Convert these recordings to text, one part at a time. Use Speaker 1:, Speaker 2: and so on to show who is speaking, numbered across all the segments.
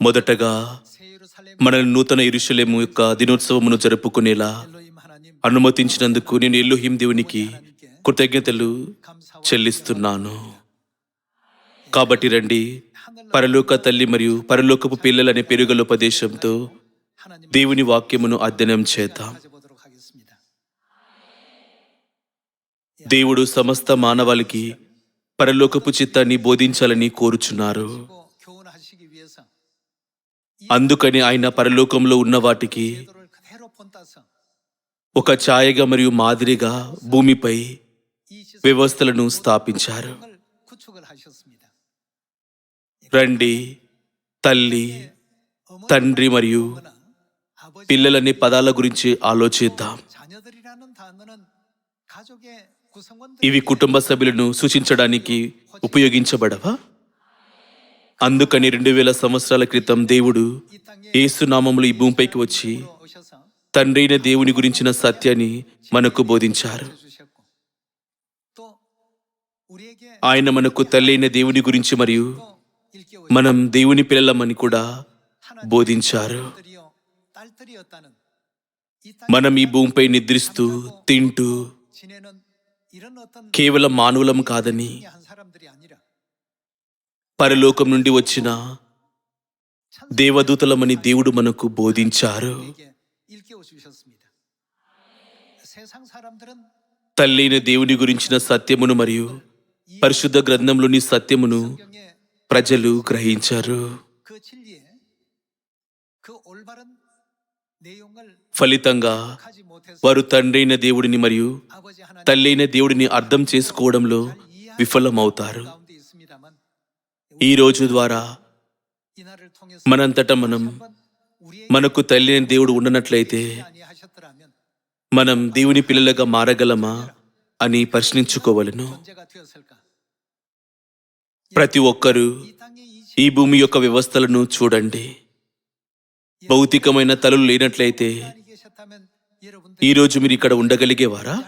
Speaker 1: మొదటగా మనల్ని నూతన ఇరుషులేము యొక్క దినోత్సవమును జరుపుకునేలా అనుమతించినందుకు నేను ఎల్లుహిం దేవునికి కృతజ్ఞతలు చెల్లిస్తున్నాను. కాబట్టి రండి. పరలోక తల్లి మరియు పరలోకపు పిల్లలనే అనే పెరుగులోపదేశంతో దేవుని వాక్యమును అధ్యయనం చేద్దాం. దేవుడు సమస్త మానవాళికి పరలోకపు చిత్తాన్ని బోధించాలని కోరుచున్నారు. అందుకని ఆయన పరలోకంలో ఉన్న వాటికి ఒక ఛాయగా మరియు మాదిరిగా భూమిపై వ్యవస్థలను స్థాపించారు. రండి తల్లి తండ్రి మరియు పిల్లలని పదాల గురించి ఆలోచిద్దాం. ఇవి కుటుంబ సభ్యులను సూచించడానికి ఉపయోగించబడవా? అందుకని రెండు వేల సంవత్సరాల క్రితం దేవుడు ఏసునామములు ఈ భూమిపైకి వచ్చి తండ్రైన దేవుని గురించిన సత్యాన్ని మనకు బోధించారు. ఆయన మనకు తల్లైన దేవుని గురించి మరియు మనం దేవుని పిల్లలమని కూడా బోధించారు. మనం ఈ భూమిపై నిద్రిస్తూ తింటూ కేవలం మానవులం కాదని పరలోకం నుండి వచ్చిన దేవదూతలమని దేవుడు మనకు బోధించారు. తల్లైన దేవుని గురించిన సత్యమును మరియు పరిశుద్ధ గ్రంథంలోని సత్యమును ప్రజలు గ్రహించారు. ఫలితంగా వారు తండ్రైన దేవుడిని మరియు తల్లైన దేవుడిని అర్థం చేసుకోవడంలో విఫలమవుతారు. ఈ రోజు ద్వారా మనంతట మనం మనకు తల్లి దేవుడు ఉండనట్లయితే మనం దేవుని పిల్లలుగా మారగలమా అని ప్రశ్నించుకోవలను. ప్రతి ఒక్కరూ ఈ భూమి యొక్క వ్యవస్థలను చూడండి. భౌతికమైన తలలు లేనట్లయితే ఈరోజు మీరు ఇక్కడ ఉండగలిగేవారా?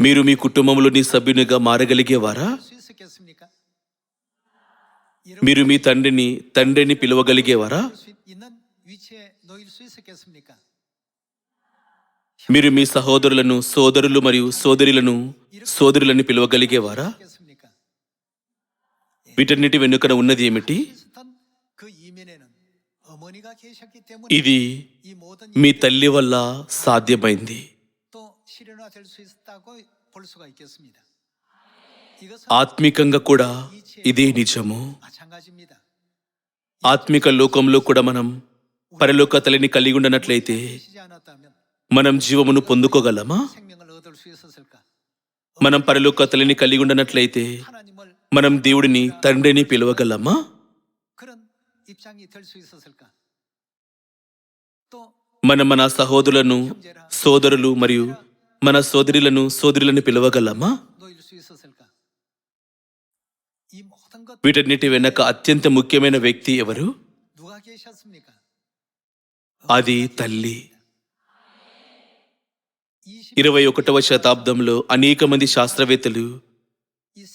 Speaker 1: మీరు మీ కుటుంబంలోని సభ్యునిగా మారగలిగేవారా? మీరు మీ తండ్రిని తండ్రిని పిలవగలిగేవారా? మీరు మీ సహోదరులను సోదరులు మరియు సోదరులను సోదరులను పిలవగలిగేవారా? వీటన్నిటి వెనుక ఉన్నది ఏమిటి? ఇది మీ తల్లి వల్ల సాధ్యమైంది. ఆత్మికంగా కూడా ఇదే నిజము. ఆత్మిక లోకంలో కూడా మనం పరలోక తల్లిని కలిగి ఉండనట్లయితే మనం జీవమును పొందుకోగలమా? మనం పరలోక తల్లిని కలిగి ఉండనట్లయితే మనం దేవుడిని తండ్రిని పిలవగలమా? మనం మన సహోదరులను సోదరులు మరియు మన సోదరులను సోదరులను పిలవగలమా? వీటన్నిటి వెనక అత్యంత ముఖ్యమైన వ్యక్తి ఎవరు? అది తల్లి. ఇరవై ఒకటవ శతాబ్దంలో అనేక మంది శాస్త్రవేత్తలు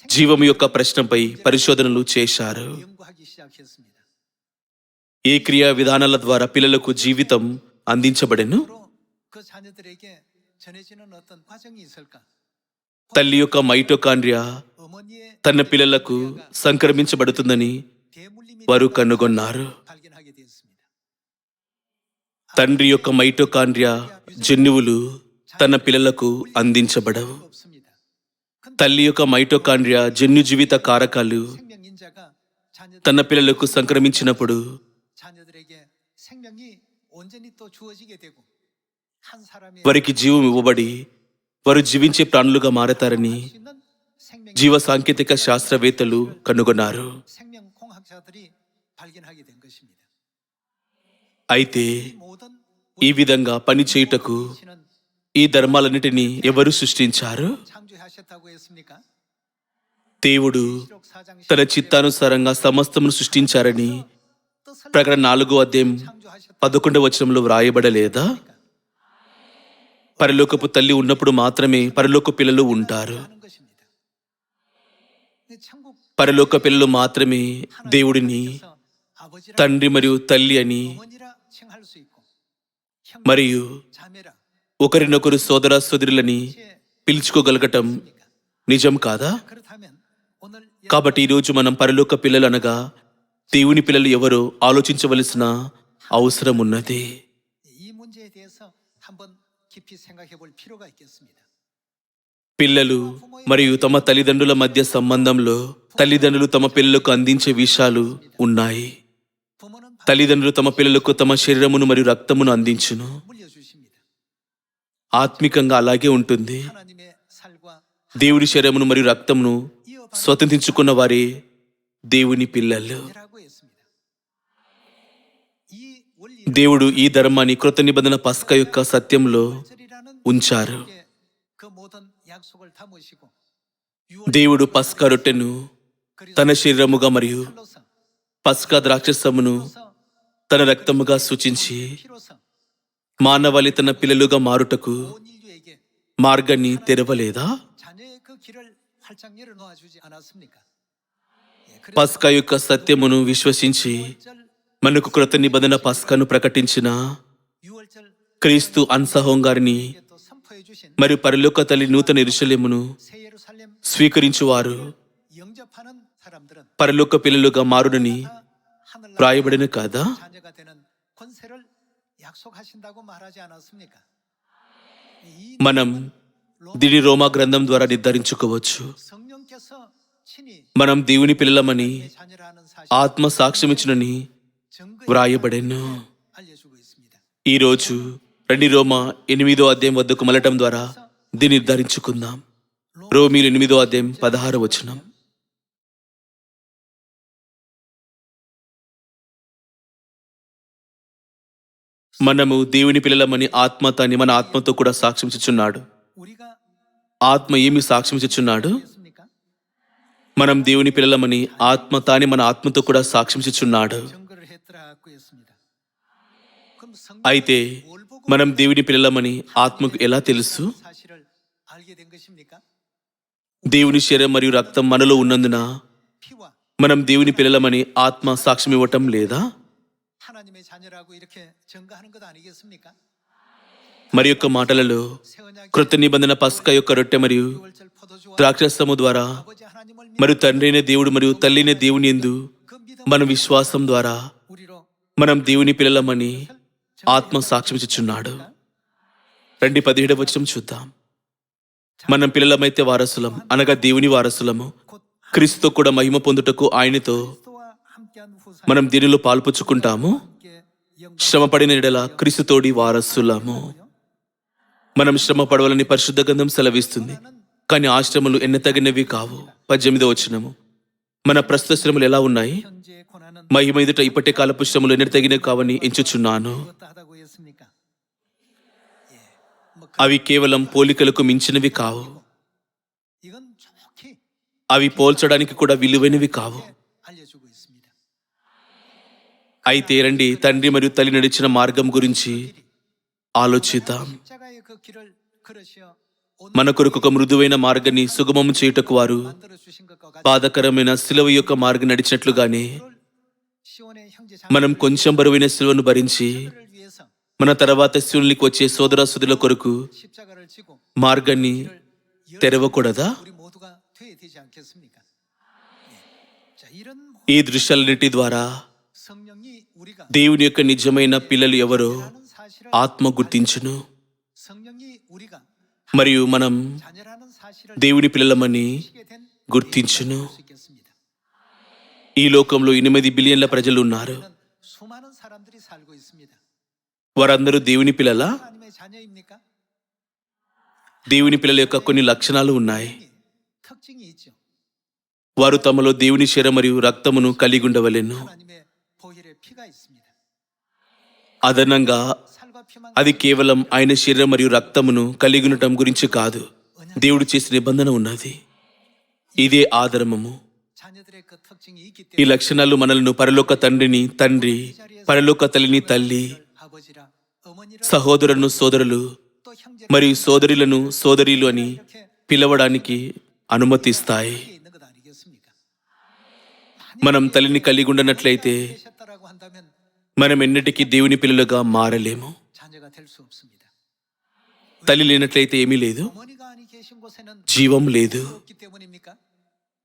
Speaker 1: జీవం యొక్క ప్రశ్నపై పరిశోధనలు చేశారు. ఏ క్రియా విధానాల ద్వారా పిల్లలకు జీవితం అందించబడెను? తల్లి యొక్క మైటోకాండ్రియా తన పిల్లలకు సంక్రమించబడుతుందని వారు కనుగొన్నారు. తండ్రి యొక్క మైటోకాండ్రియా జన్యువులు తన పిల్లలకు అందించబడవు. తల్లి యొక్క మైటోకాండ్రియా జన్యు జీవిత కారకాలు తన పిల్లలకు సంక్రమించినప్పుడు వారికి జీవం ఇవ్వబడి వారు జీవించే ప్రాణులుగా మారతారని జీవ సాంకేతిక శాస్త్రవేత్తలు కనుగొన్నారు. అయితే ఈ విధంగా పని చేయుటకు ఈ ధర్మాలన్నిటినీ ఎవరు సృష్టించారు? దేవుడు తన చిత్తానుసారంగా సమస్తమును సృష్టించారని ప్రకటన నాలుగో అధ్యాయం పదకొండవ వచనంలో వ్రాయబడలేదా? పరలోకపు తల్లి ఉన్నప్పుడు మాత్రమే పరలోక పిల్లలు ఉంటారు. పరలోక పిల్లలు మాత్రమే దేవుడిని తండ్రి మరియు తల్లి అని మరియు ఒకరినొకరు సోదర సోదరులని పిలుచుకోగలగటం నిజం కాదా? కాబట్టి ఈరోజు మనం పరలోక పిల్లలు అనగా దేవుని పిల్లలు ఎవరో ఆలోచించవలసిన అవసరం ఉన్నది పిల్లలు మరియు తమ తల్లిదండ్రుల మధ్య సంబంధంలో తల్లిదండ్రులు తమ పిల్లలకు అందించే విషయాలు ఉన్నాయి. తల్లిదండ్రులు తమ పిల్లలకు తమ శరీరమును మరియు రక్తమును అందించును. ఆత్మికంగా అలాగే ఉంటుంది. దేవుడి శరీరమును మరియు రక్తమును స్వతంత్రించుకున్న వారి దేవుని పిల్లలు. దేవుడు ఈ ధర్మాన్ని కృత నిబంధన పస్క యొక్క సత్యంలో ఉంచారు. దేవుడు పస్కా రొట్టెను తన శరీరముగా మరియు పస్కా ద్రాక్షసమును తన రక్తముగా సూచించి మానవాళి తన పిల్లలుగా మారుటకు మార్గాన్ని తెరవలేదా? పస్కా యొక్క సత్యమును విశ్వసించి మనకు కృత నిబంధన పస్కాను ప్రకటించిన క్రీస్తు
Speaker 2: అన్సహోంగారిని
Speaker 1: మరియు పరిలోక తల్లి నూతన ఇరుషలేమును స్వీకరించువారు. పరలోక పిల్లలుగా
Speaker 2: మారుడని
Speaker 1: వ్రాయబడిన కాదా? మనం దిడి రోమా గ్రంథం ద్వారా నిర్ధారించుకోవచ్చు. మనం దేవుని పిల్లలమని ఆత్మ సాక్ష్యమిచ్చునని వ్రాయబడెను. ఈరోజు రండి రోమా ఎనిమిదో అధ్యాయం వద్దకు మలటం ద్వారా దీన్ని నిర్ధారించుకుందాం. రోమీలు ఎనిమిదో అధ్యాయం పదహారు వచనం. మనము దేవుని పిల్లలమని ఆత్మ తని మన ఆత్మతో కూడా
Speaker 2: సాక్ష్యంచుచున్నాడు
Speaker 1: ఆత్మ ఏమి
Speaker 2: సాక్ష్యంచుచున్నాడు
Speaker 1: మనం దేవుని పిల్లలమని ఆత్మ తాని మన ఆత్మతో కూడా
Speaker 2: సాక్ష్యంచుచున్నాడు
Speaker 1: అయితే మనం దేవుని పిల్లలమని ఆత్మకు ఎలా తెలుసు? దేవుని శరీరం మరియు రక్తం మనలో ఉన్నందున మనం దేవుని పిల్లలమని ఆత్మ సాక్ష్యం ఇవ్వటం లేదా? మరి యొక్క మాటలలో కృత నిబంధన పస్క యొక్క రొట్టె మరియు ద్రాక్షస్తము ద్వారా మరియు తండ్రైన దేవుడు మరియు తల్లిన దేవుని ఎందు మన విశ్వాసం ద్వారా మనం దేవుని పిల్లలమని ఆత్మ సాక్ష్యం రెండు రండి పదిహేడవ వచనం చూద్దాం. మనం పిల్లలమైతే వారసులం అనగా దేవుని వారసులము. క్రీస్తుతో కూడా మహిమ పొందుటకు ఆయనతో మనం దీనిలో పాల్పుచ్చుకుంటాము. శ్రమపడిన ఎడల క్రీస్తుతోడి వారసులము. మనం శ్రమ పడవలని పరిశుద్ధ గంధం సెలవిస్తుంది. కానీ ఆశ్రమలు ఎన్నతగినవి కావు. పద్దెనిమిదో వచ్చినము మన ప్రస్తుత శ్రమలు ఎలా ఉన్నాయి? మహిమ ఎదుట ఇప్పటి కాలపు శ్రమలు ఎన్నడతగినవి కావని ఎంచుచున్నాను. అవి కేవలం పోలికలకు మించినవి కావు. అవి పోల్చడానికి కూడా విలువైనవి కావు. అయితే రండి తండ్రి మరియు తల్లి నడిచిన మార్గం గురించి ఆలోచిద్దాం. మన కొరకు ఒక మృదువైన మార్గాన్ని సుగమం చేయుటకు వారు బాధకరమైన సిలువ యొక్క మార్గం నడిచినట్లుగానే మనం కొంచెం బరువైన శిలువను భరించి మన తర్వాత శివునికి వచ్చే సోదర సుదుల కొరకు మార్గాన్ని తెరవకూడదా? ఈ దృశ్యాలన్నిటి ద్వారా దేవుని యొక్క నిజమైన పిల్లలు ఎవరో ఆత్మ గుర్తించును. మరియు మనం దేవుడి పిల్లలమని గుర్తించును. ఈ లోకంలో ఎనిమిది బిలియన్ల ప్రజలు ఉన్నారు. వారందరూ దేవుని పిల్లల? దేవుని పిల్లల యొక్క కొన్ని లక్షణాలు ఉన్నాయి. వారు తమలో దేవుని శర మరియు రక్తమును కలిగి ఉండవలెను. అదనంగా అది కేవలం ఆయన శరీరం మరియు రక్తమును కలిగినటం గురించి కాదు. దేవుడు చేసిన నిబంధన ఉన్నది. ఇదే
Speaker 2: ఆదరమము.
Speaker 1: ఈ లక్షణాలు మనలను పరలోక తండ్రిని తండ్రి పరలోక తల్లిని తల్లి సహోదరులను సోదరులు మరియు సోదరులను సోదరీలు అని పిలవడానికి అనుమతిస్తాయి. మనం తల్లిని కలిగి ఉండనట్లయితే మనం ఎన్నటికీ దేవుని పిల్లలుగా మారలేము. తల్లి లేనట్లయితే ఏమీ లేదు. జీవం లేదు.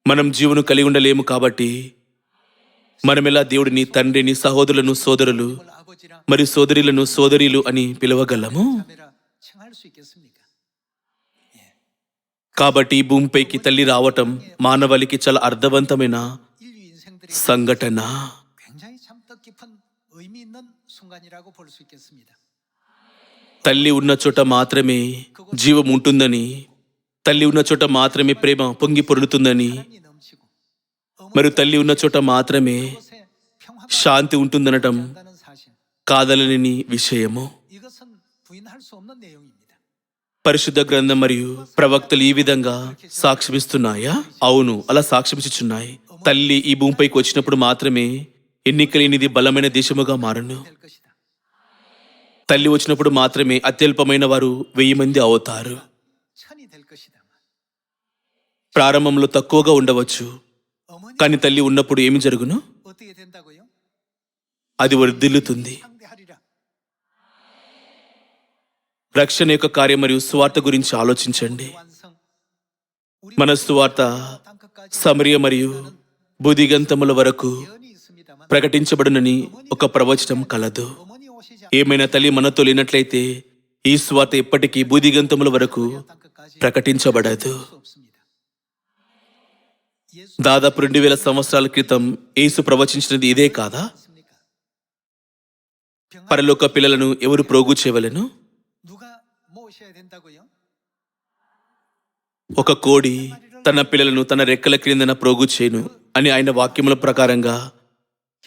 Speaker 1: మనం జీవును కలిగి ఉండలేము కాబట్టి మనమెలా దేవుడిని తండ్రిని సహోదరులను సోదరులు మరి సోదరులను సోదరీలు అని పిలవగలము? కాబట్టి భూమిపైకి తల్లి రావటం మానవాళికి చాలా అర్థవంతమైన సంఘటన. తల్లి ఉన్న చోట మాత్రమే జీవం ఉంటుందని తల్లి ఉన్న చోట మాత్రమే ప్రేమ పొంగి పొరులుతుందని మరియు తల్లి ఉన్న చోట మాత్రమే శాంతి ఉంటుందనటం కాదలని విషయము. పరిశుద్ధ గ్రంథం మరియు ప్రవక్తలు ఈ విధంగా సాక్ష్యమిస్తున్నాయా? అవును అలా సాక్ష్యమిచ్చుచున్నాయి. తల్లి ఈ భూమిపైకి వచ్చినప్పుడు మాత్రమే ఎన్నికలేనిది బలమైన దేశముగా మారను. తల్లి వచ్చినప్పుడు మాత్రమే అత్యల్పమైన వారు వెయ్యి మంది అవుతారు. ప్రారంభంలో తక్కువగా ఉండవచ్చు. కానీ తల్లి ఉన్నప్పుడు ఏమి జరుగును? అది
Speaker 2: వర్దిల్లుతుంది
Speaker 1: రక్షణ యొక్క కార్యం మరియు సువార్త గురించి ఆలోచించండి. మన సువార్త సమరియ మరియు బుధిగంతముల వరకు ప్రకటించబడునని ఒక ప్రవచనం కలదు. ఏమైనా తల్లి మనతో లేనట్లయితే ఈ స్వాత ఇప్పటికీ బూదిగంతముల వరకు ప్రకటించబడదు. దాదాపు రెండు వేల సంవత్సరాల క్రితం యేసు ప్రవచించినది ఇదే కాదా? పరలోక పిల్లలను ఎవరు ప్రోగు చేయవలను? ఒక కోడి తన పిల్లలను తన రెక్కల క్రిందన ప్రోగు చేయను అని ఆయన వాక్యముల ప్రకారంగా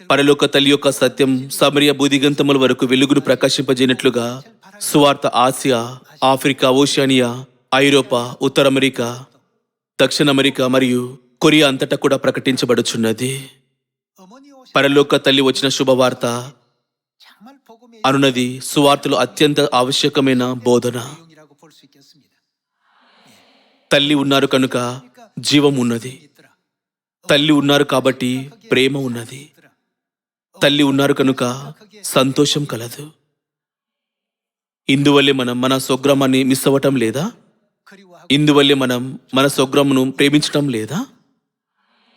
Speaker 1: పరలోక తల్లి యొక్క సత్యం సమరియ బూదిగంతముల వరకు వెలుగును ప్రకాశింపజేయనట్లుగా సువార్త ఆసియా ఆఫ్రికా ఓషియానియా ఐరోపా ఉత్తర అమెరికా దక్షిణ అమెరికా మరియు కొరియా అంతటా కూడా ప్రకటించబడుచున్నది. పరలోక తల్లి వచ్చిన శుభవార్త అనున్నది సువార్తలో అత్యంత ఆవశ్యకమైన బోధన. తల్లి ఉన్నారు కనుక జీవం ఉన్నది. తల్లి ఉన్నారు కాబట్టి ప్రేమ ఉన్నది. తల్లి ఉన్నారు కనుక సంతోషం కలదు. ఇందువల్లే మనం మన స్వగ్రామాన్ని మిస్ అవ్వటం లేదా? ఇందువల్లే మనం మన స్వగ్రామను ప్రేమించటం లేదా?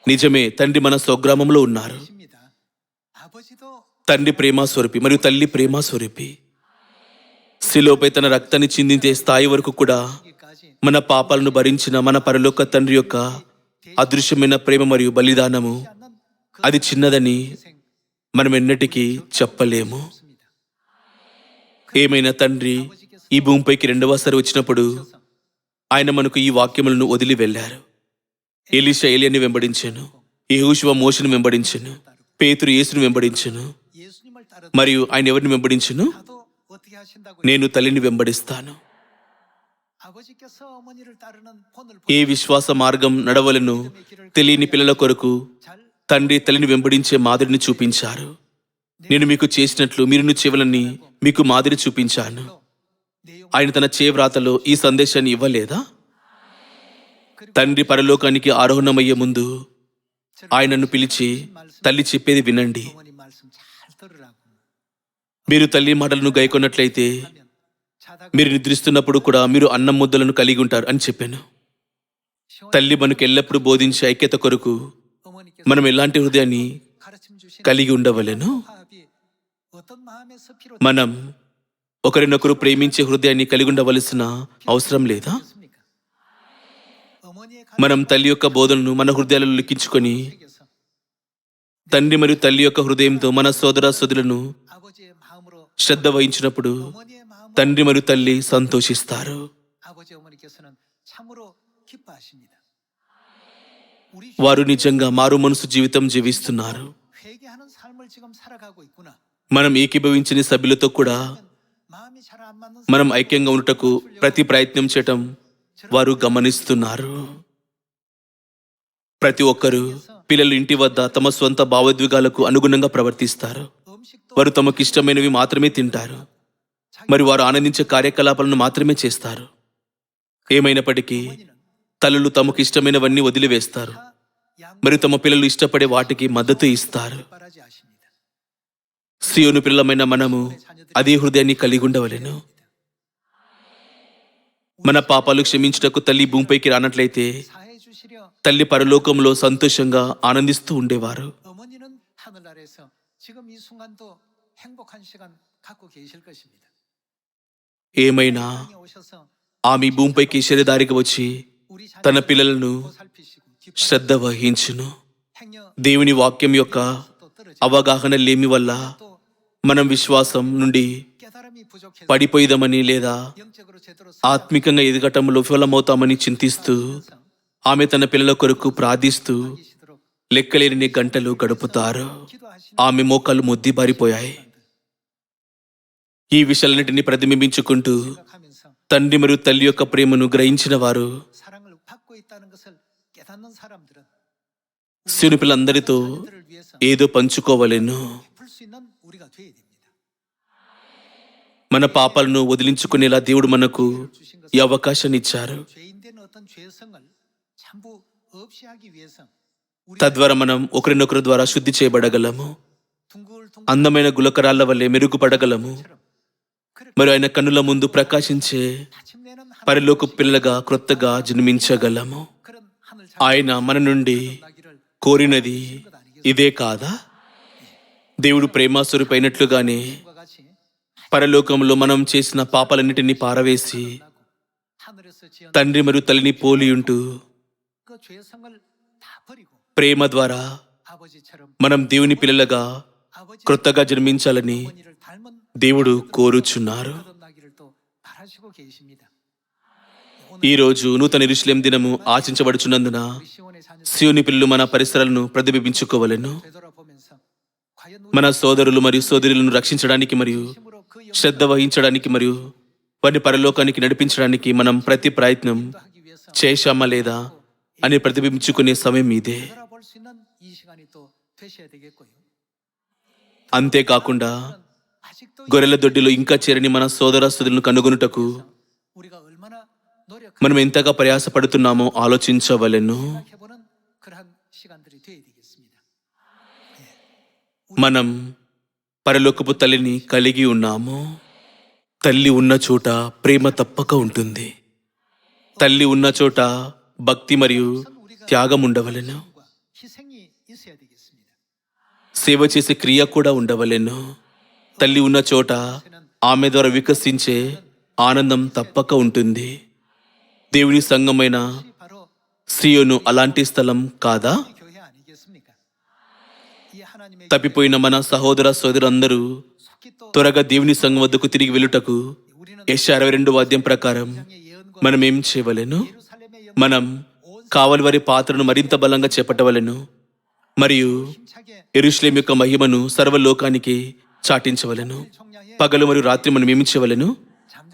Speaker 1: నిజమే తండ్రి మన స్వగ్రామంలో ఉన్నారు. తండ్రి ప్రేమ స్వరూపి మరియు తల్లి ప్రేమ స్వరూపి. శిలోపై తన రక్తాన్ని చిందించే స్థాయి వరకు కూడా మన పాపాలను భరించిన మన పరలోక తండ్రి యొక్క అదృశ్యమైన ప్రేమ మరియు బలిదానము అది చిన్నదని మనం ఎన్నటికీ చెప్పలేము. ఏమైనా తండ్రి ఈ భూమిపైకి రెండవసారి వచ్చినప్పుడు ఆయన మనకు ఈ వాక్యములను వదిలి వెళ్ళారు. ఎలిష ఏలియన్ని వెంబడించాను. యహూశివ మోషను వెంబడించాను. పేతురు యేసును వెంబడించాను. మరియు ఆయన ఎవరిని వెంబడించను? నేను తల్లిని వెంబడిస్తాను. ఏ విశ్వాస మార్గం నడవలను తెలియని పిల్లల కొరకు తండ్రి తల్లిని వెంబడించే మాదిరిని చూపించారు. నేను మీకు చేసినట్లు మీరును చెవులని మీకు మాదిరి చూపించాను. ఆయన తన చేవ్రాతలో ఈ సందేశాన్ని ఇవ్వలేదా? తండ్రి పరలోకానికి ఆరోహణమయ్యే ముందు ఆయనను పిలిచి తల్లి చెప్పేది వినండి. మీరు తల్లి మాటలను గైకొన్నట్లయితే మీరు నిద్రిస్తున్నప్పుడు కూడా మీరు అన్నం ముద్దలను కలిగి ఉంటారు అని చెప్పాను. తల్లి మనకు ఎల్లప్పుడూ బోధించే ఐక్యత కొరకు మనం ఎలాంటి హృదయాన్ని కలిగి ఉండవలను? మనం ఒకరినొకరు ప్రేమించే హృదయాన్ని కలిగి ఉండవలసిన అవసరం లేదా? మనం తల్లి యొక్క బోధనను మన హృదయాలలో లిఖించుకొని తండ్రి మరియు తల్లి యొక్క హృదయంతో మన సోదర సోదరులను శ్రద్ధ వహించినప్పుడు తండ్రి మరియు తల్లి సంతోషిస్తారు. వారు నిజంగా మారు మనసు జీవితం జీవిస్తున్నారు. మనం ఏకీభవించిన సభ్యులతో కూడా మనం ఐక్యంగా ఉండటకు ప్రతి ప్రయత్నం చేయటం వారు గమనిస్తున్నారు. ప్రతి ఒక్కరూ పిల్లలు ఇంటి వద్ద తమ స్వంత భావోద్వేగాలకు అనుగుణంగా ప్రవర్తిస్తారు. వారు తమకు ఇష్టమైనవి మాత్రమే తింటారు. మరి వారు ఆనందించే కార్యకలాపాలను మాత్రమే చేస్తారు. ఏమైనప్పటికీ తల్లులు తమకు ఇష్టమైనవన్నీ వదిలివేస్తారు. మరియు తమ పిల్లలు ఇష్టపడే వాటికి మద్దతు ఇస్తారు. సియోను పిల్లలమైన మనము అదే హృదయాన్ని కలిగి ఉండవలేను. మన పాపాలు క్షమించుటకు తల్లి భూమిపైకి రానట్లయితే తల్లి పరలోకంలో సంతోషంగా ఆనందిస్తూ ఉండేవారు. ఏమైనా ఆమె భూమిపైకి శరీరదారికి వచ్చి తన పిల్లలను శ్రద్ధ వహించును. దేవుని వాక్యం యొక్క అవగాహన లేమి వల్ల మనం విశ్వాసం నుండి పడిపోయిదామని లేదా ఆత్మికంగా ఎదగటంలో విఫలమవుతామని చింతిస్తూ ఆమె తన పిల్లల కొరకు ప్రార్థిస్తూ లెక్కలేని గంటలు గడుపుతారు. ఆమె మోకాలు మొద్దిబారిపోయాయి ఈ విషయాలన్నింటినీ ప్రతిబింబించుకుంటూ తండ్రి మరియు తల్లి యొక్క ప్రేమను గ్రహించిన వారు సిరు పిల్లలందరితో ఏదో పంచుకోవాలేను మన పాపాలను వదిలించుకునేలా దేవుడు మనకు ఈ అవకాశాన్ని ఇచ్చారు. తద్వారా మనం ఒకరినొకరు ద్వారా శుద్ధి చేయబడగలము. అందమైన గులకరాళ్ళ వల్లే మెరుగుపడగలము. మరి ఆయన కన్నుల ముందు ప్రకాశించే పరిలోకు పిల్లగా క్రొత్తగా జన్మించగలము? ఆయన మన నుండి కోరినది ఇదే కాదా? దేవుడు
Speaker 2: ప్రేమాసురుపైనట్లుగానే
Speaker 1: పరలోకంలో మనం చేసిన పాపలన్నిటినీ పారవేసి తండ్రి మరియు తల్లిని
Speaker 2: పోలి ఉంటూ
Speaker 1: ప్రేమ ద్వారా మనం దేవుని పిల్లలుగా క్రొత్తగా జన్మించాలని దేవుడు కోరుచున్నారు. ఈరోజు నూతన ఇరుశ్లేం దినము
Speaker 2: ఆచించబడుచున్నందున
Speaker 1: శివుని పిల్లలు మన పరిసరాలను ప్రతిబింబించుకోవాలను. మన సోదరులు మరియు సోదరులను రక్షించడానికి మరియు శ్రద్ధ వహించడానికి మరియు వారిని పరలోకానికి నడిపించడానికి మనం ప్రతి ప్రయత్నం చేశామా లేదా అని ప్రతిబింబించుకునే సమయం ఇదే. అంతేకాకుండా గొర్రెల దొడ్డిలో ఇంకా చేరని మన సోదరాస్తులను కనుగొనుటకు మనం ఎంతగా ప్రయాసపడుతున్నామో ఆలోచించవలను. మనం పరలోకపు తల్లిని కలిగి ఉన్నాము. తల్లి ఉన్న చోట ప్రేమ తప్పక ఉంటుంది. తల్లి ఉన్న చోట భక్తి మరియు త్యాగం ఉండవలను. సేవ చేసే క్రియ కూడా ఉండవలను. తల్లి ఉన్న చోట ఆమె ద్వారా వికసించే ఆనందం తప్పక ఉంటుంది. దేవుని సంఘమైన సియోను అలాంటి స్థలం కాదా? తప్పిపోయిన మన సహోదర సోదరులందరూ త్వరగా దేవుని సంఘం వద్దకు తిరిగి
Speaker 2: వెలుటకు
Speaker 1: యశ అరవై రెండు వాద్యం ప్రకారం మనం ఏం చేయవలెను? మనం కావలి వారి పాత్రను మరింత బలంగా చేపట్టవలను. మరియు ఎరుష్లేం యొక్క మహిమను సర్వలోకానికి చాటించవలెను
Speaker 2: 총량에
Speaker 1: పగలు మరియు రాత్రి మనం ఏమి చేయవలెను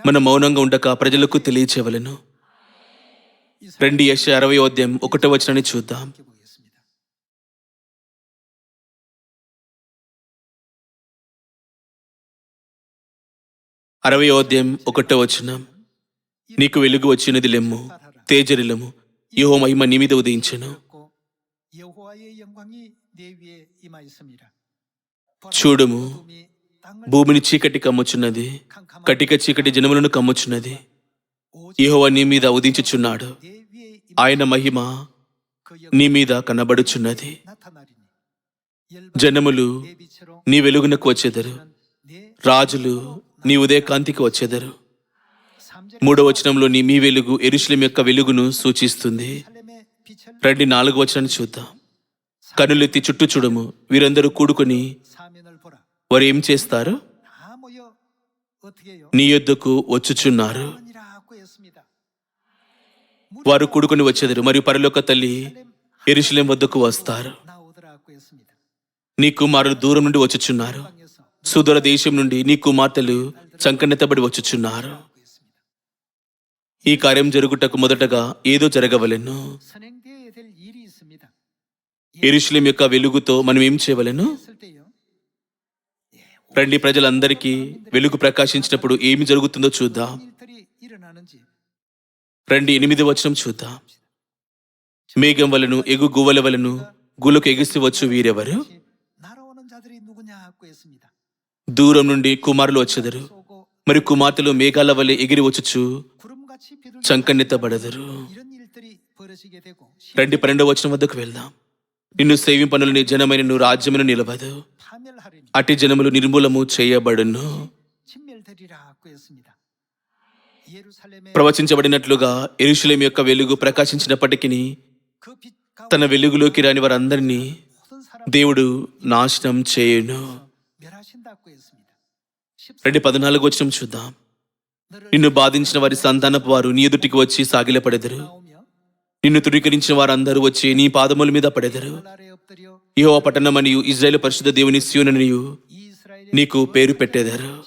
Speaker 1: మనం మౌనంగా ఉండక ప్రజలకు తెలియచేయవలెను రెండు యశ అరవై అధ్యాయం ఒకటో వచనాన్ని చూద్దాం
Speaker 2: 보겠습니다.
Speaker 1: అరవై అధ్యాయం ఒకటో వచనం నీకు వెలుగు వచ్చినది లెమ్ము తేజరిలము యెహోవా మహిమ నీ మీద ఉదయించెను
Speaker 2: 고 여호와의 영광이 내 위에 임하였습니다.
Speaker 1: చూడుము భూమిని చీకటి కమ్ముచున్నది కటిక చీకటి జనములను కమ్ముచున్నది. యహోవా నీ మీద ఉదించుచున్నాడు. ఆయన మహిమ నీ మీద కనబడుచున్నది. జనములు నీ వెలుగునకు వచ్చేదరు. రాజులు నీ ఉదయకాంతికి వచ్చేదరు. మూడో వచనంలో నీ మీ వెలుగు ఎరుశలం యొక్క వెలుగును సూచిస్తుంది. రెండు నాలుగు వచనాన్ని చూద్దాం. కనులెత్తి చుట్టూ చూడము. వీరందరూ కూడుకొని వారు ఏం చేస్తారు? నీ యొద్దకు వచ్చుచున్నారు. వారు కూడుకుని వచ్చేదారు. మరియు పరలోక తల్లి ఎరుశలేం వద్దకు వస్తారు. నీ కుమారులు దూరం నుండి వచ్చుచున్నారు. సుదూర దేశం నుండి నీ కుమార్తెలు చంకనెత్తబడి వచ్చుచున్నారు. ఈ కార్యం జరుగుటకు మొదటగా ఏదో జరగవలెను. ఎరుశలేం యొక్క వెలుగుతో మనం ఏం చేయవలెను? రండి ప్రజలందరికీ వెలుగు ప్రకాశించినప్పుడు ఏమి జరుగుతుందో చూద్దాం. రండి ఎనిమిది వచనం చూద్దాం. మేఘం వలను ఎగు గువ్వల వలను గులకు ఎగిసి వచ్చు వీరెవరు? దూరం నుండి కుమారులు వచ్చెదరు. మరి కుమార్తెలు మేఘాల వల్ల ఎగిరి
Speaker 2: వచ్చు చంకన్నెత్తబడదరు
Speaker 1: రండి పన్నెండవ వచనం వద్దకు వెళ్దాం. నిన్ను సేవింపనులని జనమైన రాజ్యమును
Speaker 2: నిలబదు
Speaker 1: అట్టి జనములు నిర్మూలము చేయబడును. ప్రవచించబడినట్లుగా ఎరుషులేం యొక్క వెలుగు ప్రకాశించినప్పటికీ తన వెలుగులోకి రాని వారందరినీ దేవుడు నాశనం చేయను. రెండు పద్నాలుగు వచ్చిన చూద్దాం. నిన్ను బాధించిన వారి సంతానపు వారు నీ ఎదుటికి వచ్చి సాగిలపడెదరు. నిన్ను ధృవీకరించిన వారందరూ వచ్చి నీ పాదముల మీద పడెదరు.
Speaker 2: యో
Speaker 1: పట్టణం అనియు ఇజ్రాయేల్ పరిశుద్ధ దేవుని సీయోననియు నీకు పేరు పెట్టేదారు.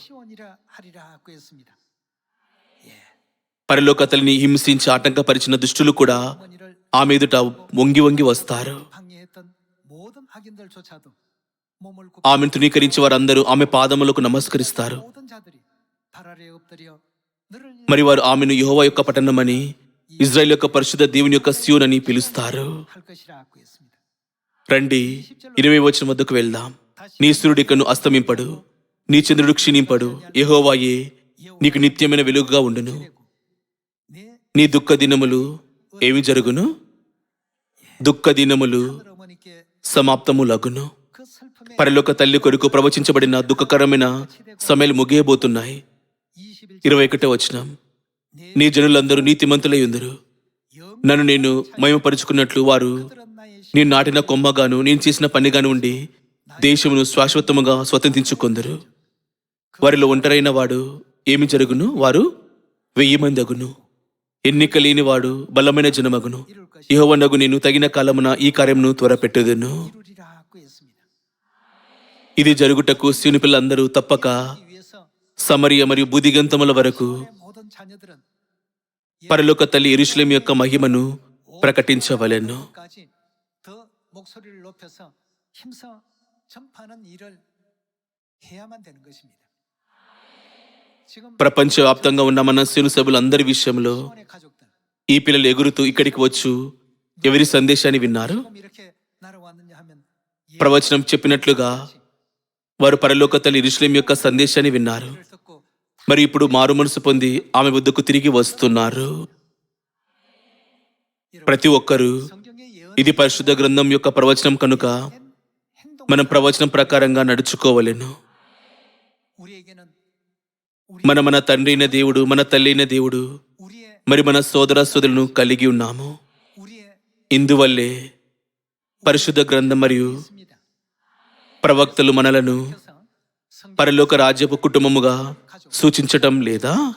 Speaker 1: పరలోక తల్లిని హింసించి ఆటంకపరిచిన దుష్టులు కూడా ఆమె ఎదుట వంగి వంగి వస్తారు. ఆమెను తృణీకరించే వారందరూ ఆమె పాదములకు నమస్కరిస్తారు. మరి వారు ఆమెను యహోవా యొక్క పట్టణమని ఇజ్రాయెల్ యొక్క పరిశుద్ధ దేవుని యొక్క సియోనని పిలుస్తారు. రండి ఇరవై వచ్చిన వద్దకు వెళ్దాం. నీ సూర్యుడికను అస్తమింపడు నీ చంద్రుడు క్షీణింపడు. యహోవాయే నీకు నిత్యమైన వెలుగుగా ఉండును. నీ దుఃఖ దినములు ఏమి జరుగును? దుఃఖ దినములు
Speaker 2: సమాప్తము లగును
Speaker 1: పరలోక తల్లి కొరకు ప్రవచించబడిన దుఃఖకరమైన సమయాలు ముగియబోతున్నాయి. ఇరవై ఒకటో వచ్చిన నీ జనులందరూ నీతిమంతులై ఉందరు. నన్ను నేను మయమపరుచుకున్నట్లు వారు నేను నాటిన కొమ్మగాను నేను చేసిన పనిగాను ఉండి దేశమును శాశ్వతముగా స్వతంత్రించుకుందరు. వారిలో ఒంటరైన వాడు ఏమి జరుగును? వారు వెయ్యి మంది అగును. ఎన్నిక లేనివాడు బలమైన జనమగును. యహోవనగు నేను తగిన కాలమున ఈ కార్యమును త్వరపెట్టదును. ఇది జరుగుటకు పిల్లలందరూ తప్పక సమరియ మరియు బుదిగంతముల వరకు పరలోక తల్లి ఇరుషులేం యొక్క మహిమను ప్రకటించవలెను.
Speaker 2: 소리를 높여서 힘써 전파하는 일을 해야만 되는 것입니다. 지금
Speaker 1: ప్రపంచవ్యాప్తంగా ఉన్న మన శివుని సభ్యులందరి విషయంలో
Speaker 2: 시온의 가족들
Speaker 1: ఈ పిల్లలు ఎగురుతూ ఇక్కడికి వచ్చు ఎవరి సందేశాన్ని విన్నారు
Speaker 2: 지금 이렇게 날아왔느냐 하면
Speaker 1: ప్రవచనం చెప్పినట్లుగా వారు పరలోక తల్లి ఇరుషులేం యొక్క సందేశాన్ని విన్నారు
Speaker 2: 예를 듣고
Speaker 1: మరి ఇప్పుడు మారు మనసు పొంది ఆమె వద్దకు తిరిగి వస్తున్నారు ప్రతి ఒక్కరూ
Speaker 2: 성경의 예언
Speaker 1: ఇది పరిశుద్ధ గ్రంథం యొక్క ప్రవచనం కనుక మనం ప్రవచనం ప్రకారంగా నడుచుకోవలేను. మన మన తండ్రి అయిన దేవుడు మన తల్లి అయిన దేవుడు మరి మన సోదర సోదరులను కలిగి ఉన్నాము. ఇందువల్లే పరిశుద్ధ గ్రంథం మరియు ప్రవక్తలు మనలను పరలోక రాజ్యపు కుటుంబముగా సూచించటం లేదా?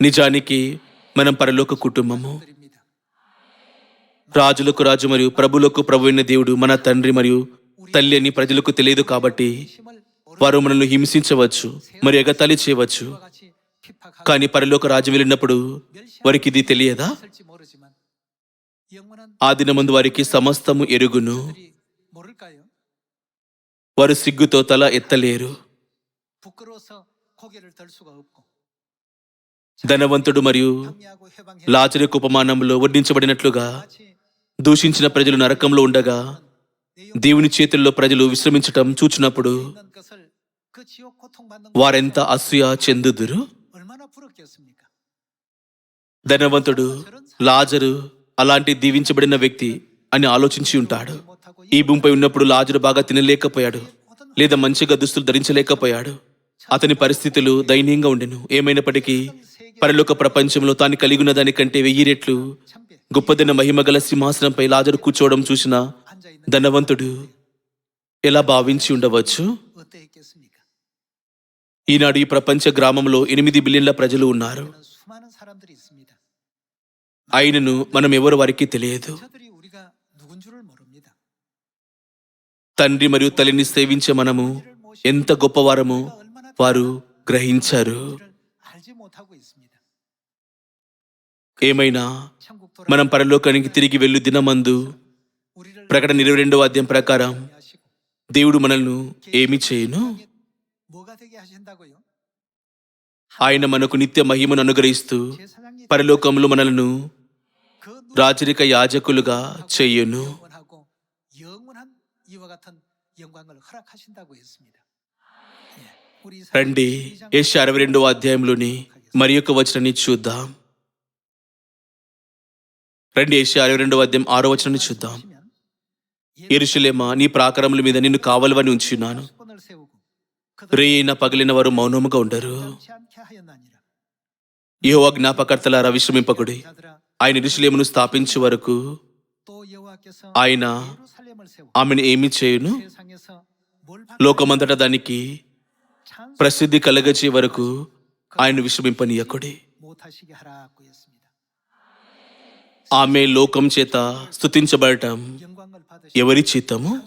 Speaker 1: నిజానికి మనం పరలోక కుటుంబము. రాజులకు రాజు మరియు ప్రభులకు ప్రభువైన దేవుడు మన తండ్రి మరియు తల్లి అని ప్రజలకు తెలియదు కాబట్టి వారు మనల్ని హింసించవచ్చు మరి ఎగతాళి చేయవచ్చు. కానీ పరలోక రాజు వెళ్ళినప్పుడు వారికి ఇది తెలియదా? ఆ దినమందు వారికి సమస్తము ఎరుగును. వారు సిగ్గుతో తల ఎత్తలేరు. ధనవంతుడు మరియు లాచరి ఉపమానంలో
Speaker 2: వర్ణించబడినట్లుగా
Speaker 1: దూషించిన ప్రజలు నరకంలో ఉండగా దేవుని చేతుల్లో ప్రజలు విశ్రమించటం చూచినప్పుడు వారెంత అసూయ చెందుదురు? ధనవంతుడు లాజరు అలాంటి దీవించబడిన వ్యక్తి అని ఆలోచించి ఉంటాడు. ఈ భూమిపై ఉన్నప్పుడు లాజరు బాగా తినలేకపోయాడు లేదా మంచిగా దుస్తులు ధరించలేకపోయాడు. అతని పరిస్థితులు దయనీయంగా ఉండెను. ఏమైనప్పటికీ పరలోక ప్రపంచంలో తాను కలిగిన దానికంటే వెయ్యి రెట్లు గొప్పదిన మహిమగల సింహాసనంపై లాజరు కూర్చోవడం చూసిన ధనవంతుడు ఎలా భావించి ఉండవచ్చు? ఈనాడు ఈ ప్రపంచ గ్రామంలో ఎనిమిది బిలియన్ల ప్రజలు ఉన్నారు. ఆయనను మనం ఎవరు వారికి తెలియదు. తండ్రి మరియు తల్లిని సేవించే మనము ఎంత గొప్పవారము వారు గ్రహించారు. ఏమైనా మనం పరలోకానికి తిరిగి వెళ్ళు దినమందు. ప్రకటన ఇరవై రెండవ అధ్యాయం ప్రకారం దేవుడు మనల్ని ఏమి చేయను? ఆయన మనకు నిత్య మహిమను అనుగ్రహిస్తూ పరలోకంలో మనలను రాచరిక యాజకులుగా చెయ్యను రండి ఏష అరవై రెండవ అధ్యాయంలోని మరి యొక్క వచనాన్ని చూద్దాం. రెండు ఏషియా అరవై రెండు వద్యం ఆరో వచనాన్ని చూద్దాం. ఇరుషులేమా నీ ప్రాకారముల మీద నిన్ను కావలవని ఉంచున్నాను రేయిన పగిలిన వారు మౌనముగా ఉండరు. ఏవో జ్ఞాపకర్తలారా విశ్రమింపకుడి. ఆయన ఇరుషులేమును స్థాపించే వరకు ఆయన ఆమెను ఏమి చేయును? లోకమంతట దానికి ప్రసిద్ధి కలగచే వరకు ఆయన విశ్రమింపనీయకుడి. ఆమె లోకం చేత
Speaker 2: స్థుతించబడటం
Speaker 1: ఎవరి చిత్తము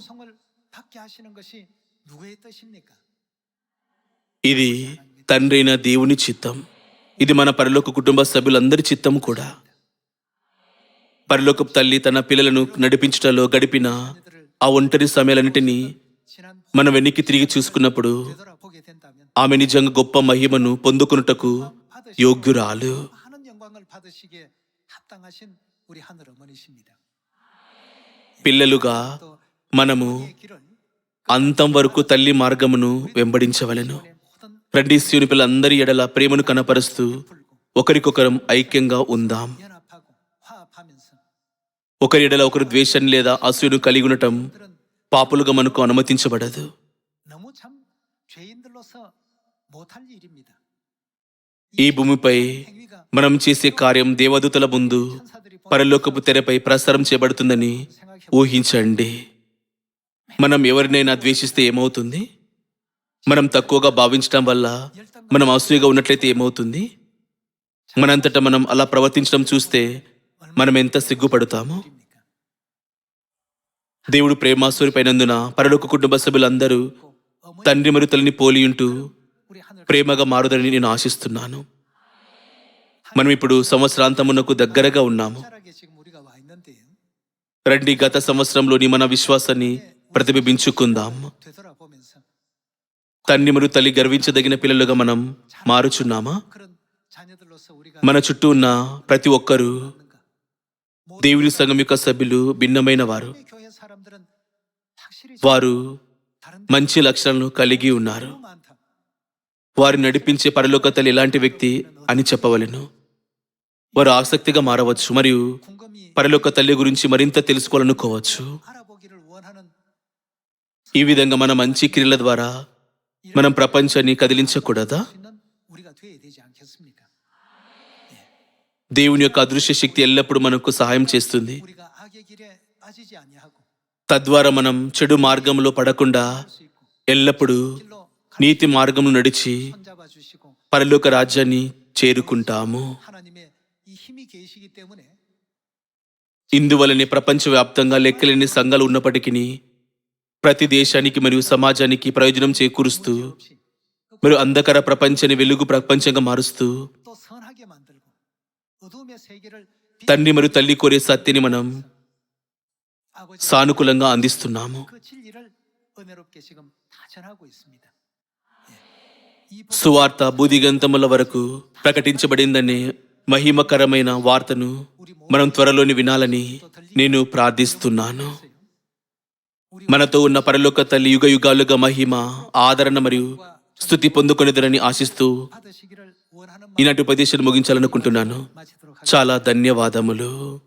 Speaker 1: ఇది తండ్రైన దేవుని చిత్తం. ఇది మన పరలోక కుటుంబ సభ్యులందరి చిత్తం కూడా. పరలోక తల్లి తన పిల్లలను నడిపించటంలో గడిపిన ఆ ఒంటరి సమయాలన్నిటినీ మనం వెనక్కి తిరిగి చూసుకున్నప్పుడు ఆమె నిజంగా గొప్ప మహిమను పొందుకున్నటకు యోగ్యురాలు. పిల్లలుగా మనము అంతం వరకు తల్లి మార్గమును వెంబడించవలను. రండి శివుని పిల్లలందరి ఎడల ప్రేమను కనపరుస్తూ ఒకరికొకరం ఐక్యంగా ఉందాం. ఒకరి ఎడల ఒకరు ద్వేషం లేదా అసూయను కలిగి ఉండటం పాపులుగా మనకు అనుమతించబడదు. ఈ భూమిపై మనం చేసే కార్యం దేవదూతల ముందు పరలోకపు తెరపై ప్రసారం చేయబడుతుందని ఊహించండి. మనం ఎవరినైనా ద్వేషిస్తే ఏమవుతుంది? మనం తక్కువగా భావించడం వల్ల మనం అసూయగా ఉన్నట్లయితే ఏమవుతుంది? మనంతటా మనం అలా ప్రవర్తించడం చూస్తే మనం ఎంత సిగ్గుపడతాము? దేవుడు ప్రేమాసూరిపైనందున పరలోక కుటుంబ సభ్యులందరూ తండ్రి
Speaker 2: మరుతలని పోలి ఉంటూ
Speaker 1: ప్రేమగా మారుదని నేను ఆశిస్తున్నాను. మనం ఇప్పుడు సంవత్సరాంతమునకు దగ్గరగా ఉన్నాము. రండి గత సంవత్సరంలోని మన విశ్వాసాన్ని ప్రతిబింబించుకుందాం. తండ్రి మరియు తల్లి గర్వించదగిన పిల్లలుగా మనం మారుచున్నామా? మన చుట్టూ ఉన్న ప్రతి ఒక్కరూ దేవుని సంఘం యొక్క సభ్యులు భిన్నమైన వారు. వారు మంచి లక్షణాలను కలిగి ఉన్నారు. వారు నడిపించే పరలోక తల్లి ఎలాంటి వ్యక్తి అని చెప్పవలను. వారు ఆసక్తిగా మారవచ్చు మరియు పరలోక తల్లి గురించి మరింత తెలుసుకోవాలనుకోవచ్చు. ఈ విధంగా మన మంచి క్రియల ద్వారా మనం ప్రపంచాన్ని కదిలించకూడదా? దేవుని యొక్క అదృశ్య శక్తి ఎల్లప్పుడూ మనకు సహాయం చేస్తుంది. తద్వారా మనం చెడు మార్గంలో పడకుండా ఎల్లప్పుడూ నీతి మార్గంలో నడిచి పరలోక రాజ్యాన్ని చేరుకుంటాము. ఇందువలనే ప్రపంచవ్యాప్తంగా లెక్కలేని సంఘాలు ఉన్నప్పటికీ ప్రతి దేశానికి మరియు సమాజానికి ప్రయోజనం చేకూరుస్తూ మరియు అంధకార ప్రపంచాన్ని వెలుగు ప్రపంచంగా మారుస్తూ తండ్రి మరియు తల్లి కోరే సత్యని మనం సానుకూలంగా అందిస్తున్నాము. సువార్త బుదిగంతముల వరకు ప్రకటించబడిందనే మహిమకరమైన వార్తను మనం త్వరలోని వినాలని నేను ప్రార్థిస్తున్నాను. మనతో ఉన్న పరలోక తల్లి యుగ యుగాలుగా మహిమ ఆదరణ మరియు స్థుతి పొందుకొనిదరని ఆశిస్తూ ఈనాటి ఉపదేశాలు ముగించాలనుకుంటున్నాను. చాలా ధన్యవాదములు.